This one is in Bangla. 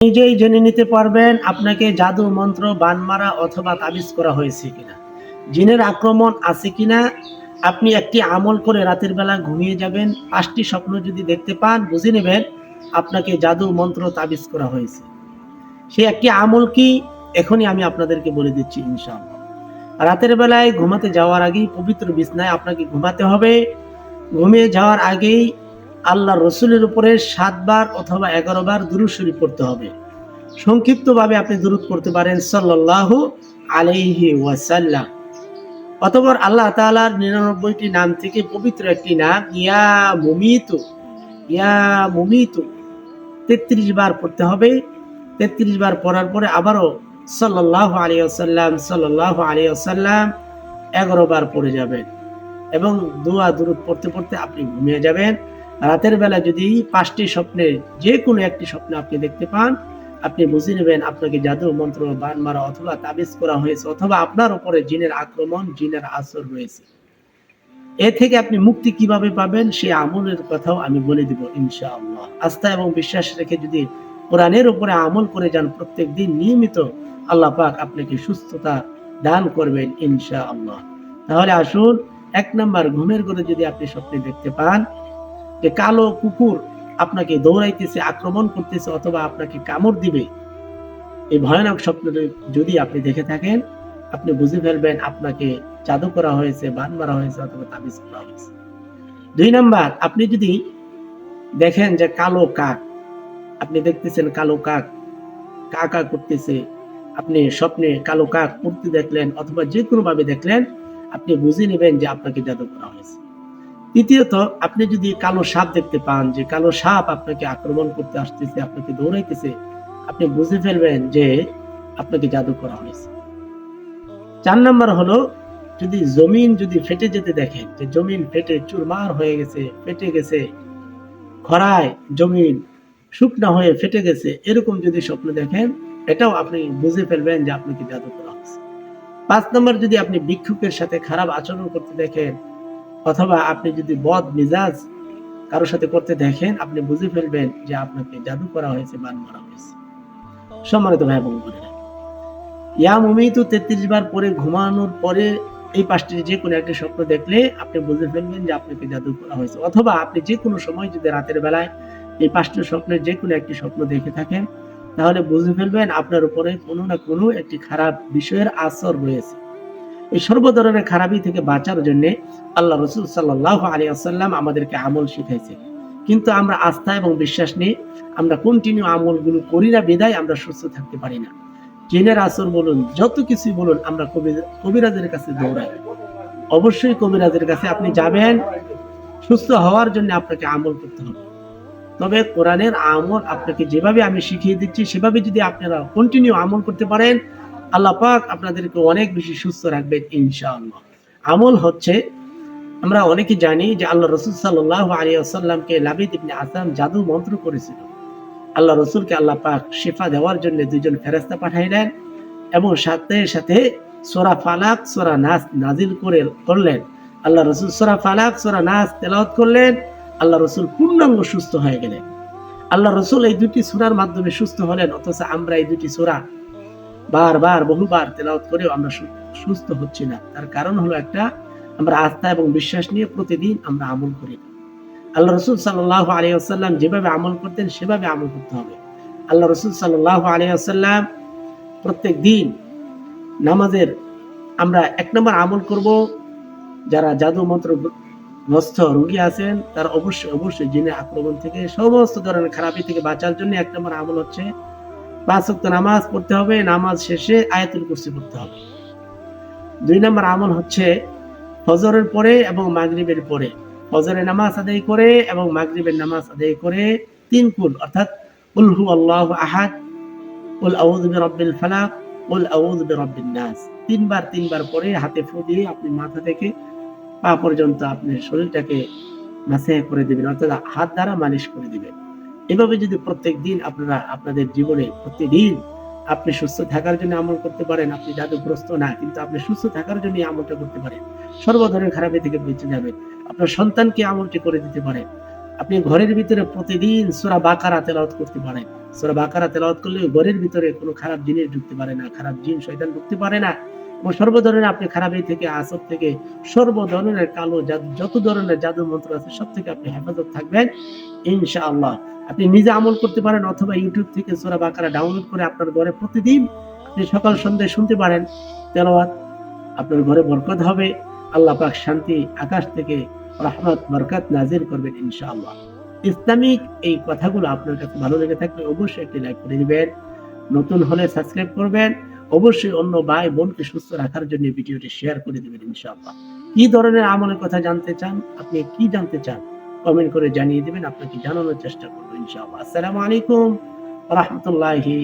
নিজেই জেনে নিতে পারবেন আপনাকে জাদু মন্ত্র বান মারা অথবা তাবিজ করা হয়েছে কিনা। জিনের আক্রমণ আছে কিনা? আপনি একটি আমল করে রাতের বেলা ঘুমিয়ে যাবেন। পাঁচটি স্বপ্ন যদি দেখতে পান, বুঝে নেবেন আপনাকে জাদু, মন্ত্র, তাবিজ করা হয়েছে। সে একটি আমল কি? এখনই আমি আপনাদেরকে বলে দিচ্ছি, ইনশাআল্লাহ। রাতের বেলায় ঘুমাতে যাওয়ার আগেই পবিত্র বিছনায় আপনাকে ঘুমাতে হবে। ঘুমিয়ে যাওয়ার আগেই আল্লাহ রসুলের উপরে সাতবার অথবা এগারো বার পড়তে হবে। সংক্ষিপ্তভাবে আপনি দুরুদ পড়তে পারেন সাল্লাল্লাহু আলাইহি ওয়াসাল্লাম। অতপর আল্লাহ তাআলার নিরানব্বইটি নাম থেকে পবিত্র একটি নাম, ইয়া মুমিতু ইয়া মুমিতু। তেত্রিশ বার পড়তে হবে। তেত্রিশ বার পড়ার পরে আবারও সাল্লাল্লাহু আলী ওয়াসাল্লাম, সাল্লাল্লাহু আলাইহি ওয়াসাল্লাম এগারো বার পড়ে যাবেন এবং দোয়া দুরুদ পড়তে পড়তে আপনি ঘুমিয়ে যাবেন। রাতের বেলা যদি পাঁচটি স্বপ্নে যে কোনো একটি স্বপ্ন আপনি দেখতে পান, আপনি বুঝে নেবেন আপনাকে জাদু, মন্ত্র, বান মারা অথবা তাবিজ করা হয়েছে অথবা আপনার উপরে জিনের আক্রমণ, জিনের আসর রয়েছে। এ থেকে আপনি মুক্তি কীভাবে পাবেন, সে আমলের কথাও আমি বলে দিব ইনশাআল্লাহ। আস্থা এবং বিশ্বাস রেখে যদি কোরআনের উপরে আমল করে যান, প্রত্যেক দিন নিয়মিত আল্লাহ পাক আপনাকে সুস্থতা দান করবেন ইনশাআল্লাহ। তাহলে আসুন, এক নম্বর ঘুমের ঘরে যদি আপনি স্বপ্নে দেখতে পান যে কালো কুকুর আপনাকে দৌড়াইতেছে, আক্রমণ করতেছে অথবা আপনাকে কামড় দিবে, এই ভয়ানক স্বপ্ন যদি আপনি দেখে থাকেন, আপনি বুঝে ফেলবেন আপনাকে জাদু করা হয়েছে, বান মারা হয়েছে অথবা তাবিজ করা হয়েছে। দুই নাম্বার, আপনি যদি দেখেন যে কালো কাক, আপনি দেখতেছেন কালো কাক, কা কা করতেছে, আপনি স্বপ্নে কালো কাক উঠতে দেখলেন অথবা যে কোনো ভাবে দেখলেন, আপনি বুঝে নেবেন যে আপনাকে জাদু করা হয়েছে। তৃতীয়ত আপনি যদি কালো সাপ দেখতে পান, যে কালো সাপ আপনাকে আক্রমণ করতে আসতেছে, আপনাকে দৌড়াইতেছে, আপনি বুঝে ফেলবেন যে আপনাকে জাদু করা হয়েছে। চার নাম্বার হলো, যদি জমিন যদি ফেটে যেতে দেখেন, যে জমিন ফেটে চুরমার হয়ে গেছে, ফেটে গেছে, খরায় জমিন শুকনা হয়ে ফেটে গেছে, এরকম যদি স্বপ্ন দেখেন, এটাও আপনি বুঝে ফেলবেন যে আপনাকে জাদু করা হয়েছে। পাঁচ নম্বর, যদি আপনি ভিক্ষুকের সাথে খারাপ আচরণ করতে দেখেন অথবা আপনি যদি বদ মিজাজ কারোর সাথে করতে দেখেন, আপনি বুঝে ফেলবেন যে আপনাকে জাদু করা হয়েছে বান মারা হয়েছে। সম্মানিত ভাই বোন বোনেরা, ইয়া মুমিতু তেত্রিশ বার পরে ঘুমানোর পরে এই পাঁচটি যে কোনো একটা স্বপ্ন দেখলে আপনি বুঝে ফেলবেন যে আপনাকে জাদু করা হয়েছে। অথবা আপনি যে কোনো সময় যদি রাতের বেলায় এই পাঁচটি স্বপ্নের যে কোনো একটি স্বপ্ন দেখে থাকেন, তাহলে বুঝে ফেলবেন আপনার উপরে কোনো না কোনো একটি খারাপ বিষয়ের আসর রয়েছে। এই সর্ব ধরনের খারাপি থেকে বাঁচার জন্য আল্লাহ রসুল সাল্লাহ আলী আসাল্লাম আমাদেরকে আমল শিখাইছে। কিন্তু আমরা আস্থা এবং বিশ্বাস নিয়ে আমরা কন্টিনিউ আমলগুলো করি না বিদায় আমরা সুস্থ থাকতে পারি না। জেনের আসর বলুন, যত কিছুই বলুন, আমরা কবি- কবিরাজের কাছে দৌড়াই। অবশ্যই কবিরাজের কাছে আপনি যাবেন, সুস্থ হওয়ার জন্য আপনাকে আমল করতে হবে। তবে কোরআনের আমল আপনাকে যেভাবে আমি শিখিয়ে দিচ্ছি, সেভাবে যদি আপনারা কন্টিনিউ আমল করতে পারেন আল্লাহ পাক আপনাদেরকে অনেক বেশি সুস্থ রাখবেন, ইনশাআল্লাহ। আমল হচ্ছে, আমরা অনেকে জানি যে আল্লাহ রসুল সাল্লাহ আলী আসাল্লামকে লাবিদ ইবনে আসাম জাদু মন্ত্র করেছিল। আল্লাহ রসুলকে আল্লাহ পাক শেফা দেওয়ার জন্য দুইজন ফেরেস্তা পাঠাইলেন এবং সাথে সাথে সোরা ফালাক, সোরা নাস নাজিল করে করলেন। আল্লাহ রসুল সোরা ফালাক, সোরা নাস তেলাওয়াত করলেন, আল্লাহ রসুল পূর্ণাঙ্গ সুস্থ হয়ে গেলেন। আল্লাহ রসুল এই দুটি সুরার মাধ্যমে সুস্থ হলেন, অথচ আমরা এই দুটি সুরা বারবার, বহুবার তেলাওয়াত করেও আমরা সুস্থ হচ্ছি না। তার কারণ হলো একটা, আমরা আস্থা এবং বিশ্বাস নিয়ে প্রতিদিন আমরা আমল করি। আল্লাহ রসুল সাল্লাহ আলী আসাল্লাম যেভাবে আমল করতেন, সেভাবে আমল করতে হবে। আল্লাহ রসুল সাল্লাহ আলী আসাল্লাম প্রত্যেক দিন নামাজের, আমরা এক নম্বর আমল করব, যারা জাদু মন্ত্র গ্রস্ত রোগী আছেন, তারা অবশ্যই অবশ্যই জিনের আক্রমণ থেকে, সমস্ত ধরনের খারাপি থেকে বাঁচার জন্য এক নম্বর আমল হচ্ছে পাঁচ ওয়াক্ত নামাজ পড়তে হবে, নামাজ শেষে আয়াতুল কুরসি পড়তে হবে। দুই নম্বর আমল হচ্ছে ফজরের পরে এবং মাগরিবের পরে। ফজরের নামাজ আদায় করে এবং মাগরিবের নামাজ আদায় করে তিন কুল, অর্থাৎ উল হু আল্লাহ আহাদ উল আউযু বিরাব্বিল ফালাক উল আউযু বিরাব্বিন নাস। তিনবার তিনবার পরে হাতে ফু দিয়ে আপনি মাথা থেকে পা পর্যন্ত আপনি শরীরটাকে মাসে করে দিবেন, অর্থাৎ হাত দ্বারা মালিশ করে দিবেন। এভাবে যদি প্রত্যেক দিন আপনারা আপনাদের জীবনে প্রতিদিন আপনি সুস্থ থাকার জন্য আমল করতে পারেন, আপনি জাদুগ্রস্ত না, কিন্তু আপনি সুস্থ থাকার জন্য আমলটা করতে পারেন। সর্ব ধরনের খারাপি থেকে বেঁচে যাবেন। আপনার সন্তানকে আমলটি করে দিতে পারেন। আপনি ঘরের ভিতরে প্রতিদিন সূরা বাকারা তেলাওয়াত করতে পারেন। সূরা বাকারা তেলাওয়াত করলে ঘরের ভিতরে কোনো খারাপ জিনিস ঢুকতে পারে না, খারাপ জিন, শয়তান ঢুকতে পারে না। সর্ব ধরনের আপনি খারাপ থেকে আসর থেকে সর্ব ধরনের কালো যত ধরনের জাদু মন্ত্র আছে, সব থেকে আপনি হেফাজত থাকবেন, ইনশাআল্লাহ। আপনি নিজে আমল করতে পারেন অথবা ইউটিউব থেকে সূরা বাকারা ডাউনলোড করে আপনার ঘরে প্রতিদিন আপনি সকাল সন্ধ্যায় শুনতে পারেন। তেলাওয়াত আপনার ঘরে বরকত হবে। আল্লাহ পাক শান্তি, আকাশ থেকে রহমত, বরকত নাজির করবেন ইনশাআল্লাহ। ইসলামিক এই কথাগুলো আপনার কাছে ভালো লেগে থাকলে অবশ্যই একটি লাইক করে দিবেন। নতুন হলে সাবস্ক্রাইব করবেন। অবশ্যই অন্য ভাই বোনকে সুস্থ রাখার জন্য ভিডিওটি শেয়ার করে দেবেন ইনশাআল্লাহ। কি ধরনের আমলের কথা জানতে চান, আপনি কি জানতে চান কমেন্ট করে জানিয়ে দেবেন, আপনাকে জানানোর চেষ্টা করব ইনশাআল্লাহ। আসসালামু আলাইকুম রহমতুল্লাহি